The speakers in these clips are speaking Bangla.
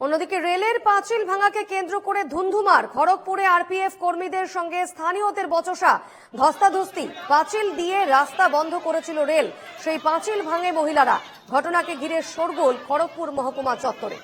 অন্যদিকে রেলের পাঁচিল ভাঙাকে কেন্দ্র করে ধুন্ধুমার খড়গপুরে আরপিএফ কর্মীদের সঙ্গে স্থানীয়দের বচসা, ধস্তাধস্তি। পাঁচিল দিয়ে রাস্তা বন্ধ করেছিল রেল। সেই পাঁচিল ভাঙে মহিলারা। ঘটনাকে ঘিরে শোরগোল খড়গপুর মহকুমা চত্বরে।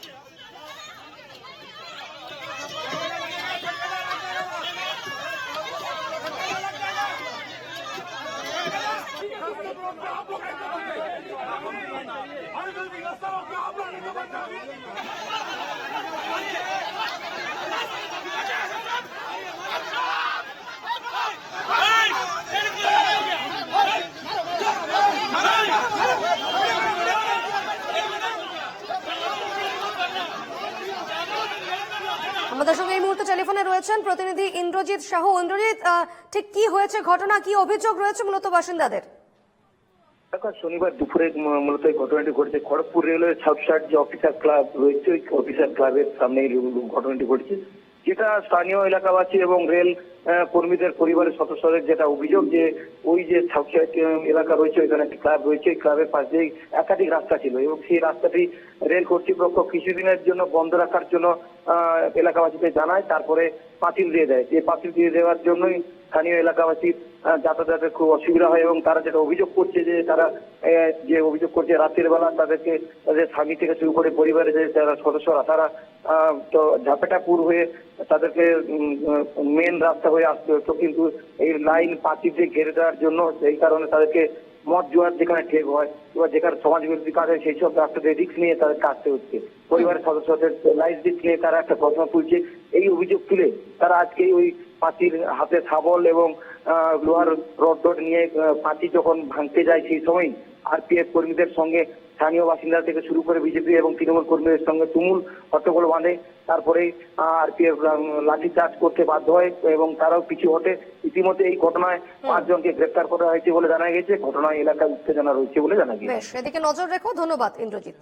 আমাদের সঙ্গে এই মুহূর্তে টেলিফোনে রয়েছেন প্রতিনিধি ইন্দ্রজিৎ সাহু। ইন্দ্রজিৎ ঠিক কি হয়েছে? ঘটনা, কি অভিযোগ রয়েছে মূলত বাসিন্দাদের? শনিবার দুপুরে মূলত এই ঘটনাটি ঘটেছে। খড়গপুর রেলওয়ে সাবসার যে অফিসার ক্লাব রয়েছে, ওই অফিসার ক্লাবের সামনে এই ঘটনাটি ঘটেছে। যেটা স্থানীয় এলাকাবাসী এবং রেল কর্মীদের পরিবারের সদস্যদের যেটা অভিযোগ যে ওই যে এলাকা রয়েছে ওইখানে একটি ক্লাব রয়েছে ওই ক্লাবের পাশেই একাধিক রাস্তা ছিল এবং সেই রাস্তাটি রেল কর্তৃপক্ষ কিছুদিনের জন্য বন্ধ রাখার জন্য আহ, এলাকাবাসীদের জানায় তারপরে পাঁচিল দিয়ে দেয়। যে পাঁচিল দিয়ে দেওয়ার জন্যই স্থানীয় এলাকাবাসীর যাতায়াতের খুব অসুবিধা হয় এবং তারা যেটা অভিযোগ করছে যে তারা যে অভিযোগ করছে রাতের বেলা তাদেরকে তাদের স্বামী থেকে শুরু করে পরিবারের যে যারা সদস্যরা তারা তো ঝাপেটাপুর হয়ে তাদেরকে মেন রাস্তা হয়ে আসতে হতো কিন্তু এই লাইন পাঁচিল দিয়ে ঘেরে দেওয়ার জন্য সেই কারণে তাদেরকে মদ জোয়ার যেখানে ঠেক হয় কিংবা যেখানে সমাজ বিরোধী কাজ হয় সেই সব রাস্তাতে রিক্স নিয়ে তাদের কাটতে হচ্ছে। পরিবারের সদস্যদের লাইফ রিক্স নিয়ে তারা একটা প্রশ্ন তুলছে। এই অভিযোগ তুলে তারা আজকে ওই পাঁচির হাতে শাবল এবং লোহার রড নিয়ে পাঁচি যখন ভাঙতে যায় সেই সময় আরপিএফ কর্মীদের সঙ্গে স্থানীয় বাসিন্দা থেকে শুরু করে বিজেপি এবং তৃণমূল কর্মীদের সঙ্গে তুমুল হট্টগোল বাঁধে। তারপরে আরপিএফ লাঠি চার্জ করতে বাধ্য হয় এবং তারাও পিছু হটে। ইতিমধ্যে এই ঘটনায় পাঁচজনকে গ্রেপ্তার করা হয়েছে বলে জানা গেছে। ঘটনায় এলাকায় উত্তেজনা রয়েছে বলে জানা গেছে এদিকে নজর রেখো। ধন্যবাদ ইন্দ্রজিৎ।